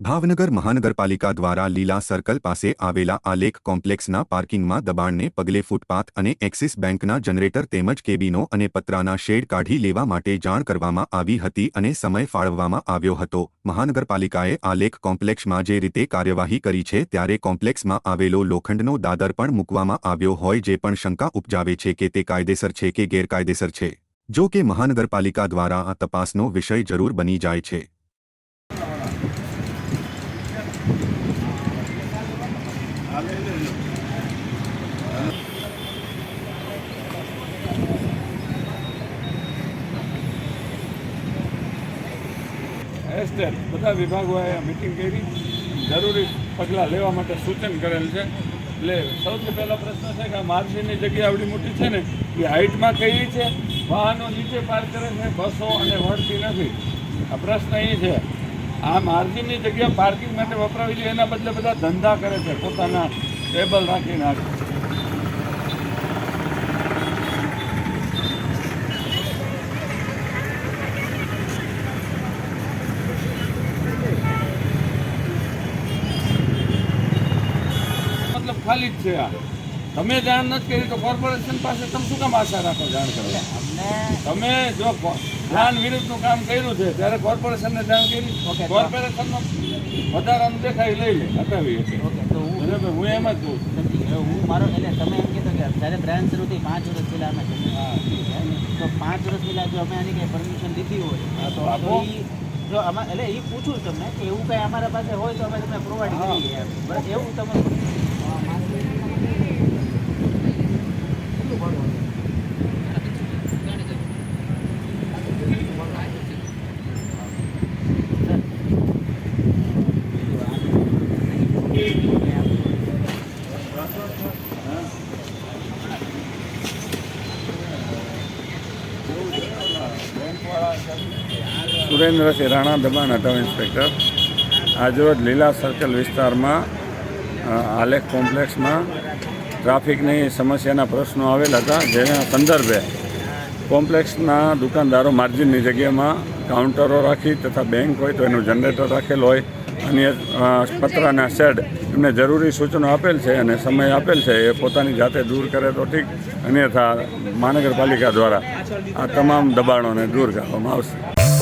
ભાવનગર મહાનગરપાલિકા દ્વારા લીલા સર્કલ પાસે આવેલા આલેખ કોમ્પ્લેક્સના પાર્કિંગમાં દબાણને પગલે ફૂટપાથ અને એક્સિસ બેંકના જનરેટર તેમજ કેબિનો અને પતરાના શેડ કાઢી લેવા માટે જાણ કરવામાં આવી હતી અને સમય ફાળવવામાં આવ્યો હતો. મહાનગરપાલિકાએ આલેખ કોમ્પ્લેક્ષમાં જે રીતે કાર્યવાહી કરી છે ત્યારે કોમ્પ્લેક્ષમાં આવેલો લોખંડનો દાદર પણ મૂકવામાં આવ્યો હોય જે પણ શંકા ઉપજાવે છે કે તે કાયદેસર છે કે ગેરકાયદેસર છે. જો કે મહાનગરપાલિકા દ્વારા આ તપાસનો વિષય જરૂર બની જાય છે. એસ્ટેટ બધા વિભાગોએ મિટિંગ કરી. જરૂરી પગલાં લેવા માટે સૂચન કરેલ છે. એટલે સૌથી પહેલો પ્રશ્ન છે કે આ માર્જિનની જગ્યા આવડી મોટી છે ને? એ હાઇટમાં કઈ છે? વાહનો નીચે પાર્ક કરે છે? બસો અને વળતી નથી. આ પ્રશ્ન એ છે આ માર્જિનની જગ્યા પાર્કિંગ માટે વપરાવી છે એના બદલે બધા ધંધા કરે છે, પોતાના ટેબલ રાખીને નાખે મતલબ ખાલી જ છે આ. તમે જાણ નથી કરી તો કોર્પોરેશન પાસે તમે શું કામ આશા રાખો જાણ કરવા? તમે જો ધ્યાન વિરુદ્ધનું કામ કર્યું છે ત્યારે કોર્પોરેશનને જાણ કરી. કોર્પોરેશનનો વધારાનું દેખાય લઈ લે હટાવી એટલે ઓકે તો હું એમ જ કહું છું. હું મારો એટલે તમે એમ કીધું કે જ્યારે બ્રાન્ચ શરૂ થઈ પાંચ વર્ષ પહેલા અમે તો પાંચ વર્ષ પહેલા જો અમે આની કંઈ પરમિશન લીધી હોય તો તો આપો. જો અમારે એટલે એ પૂછું તમને કે એવું કંઈ અમારા પાસે હોય તો અમે તમને પ્રોવાઈડ. કરીએ એવું તમે સુરેન્દ્રસિંહ રાણા દબાણ હટાવ ઇન્સ્પેક્ટર. આજરોજ લીલા સર્કલ વિસ્તારમાં આલેખ કોમ્પ્લેક્સમાં ટ્રાફિકની સમસ્યાના પ્રશ્નો આવેલા હતા, જેના સંદર્ભે કોમ્પ્લેક્સના દુકાનદારો માર્જિનની જગ્યામાં કાઉન્ટરો રાખી તથા બેંક હોય તો એનું જનરેટર રાખેલ હોય. અન્ય પત્રના શેડ. એમને જરૂરી સૂચનો આપેલ છે અને સમય આપેલ છે. એ પોતાની જાતે દૂર કરે તો ઠીક. અન્યથા મહાનગરપાલિકા દ્વારા આ તમામ દબાણોને દૂર કરવામાં આવશે.